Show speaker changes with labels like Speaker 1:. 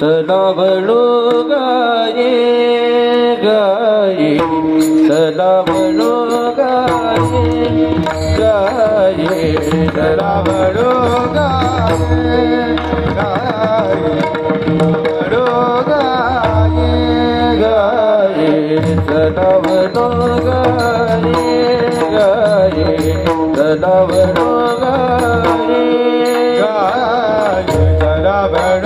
Speaker 1: सदा म्हणू गाये गाये सदा म्हणू गाये गाये सदा म्हणू गाये गाये गाये गाये गाये गाये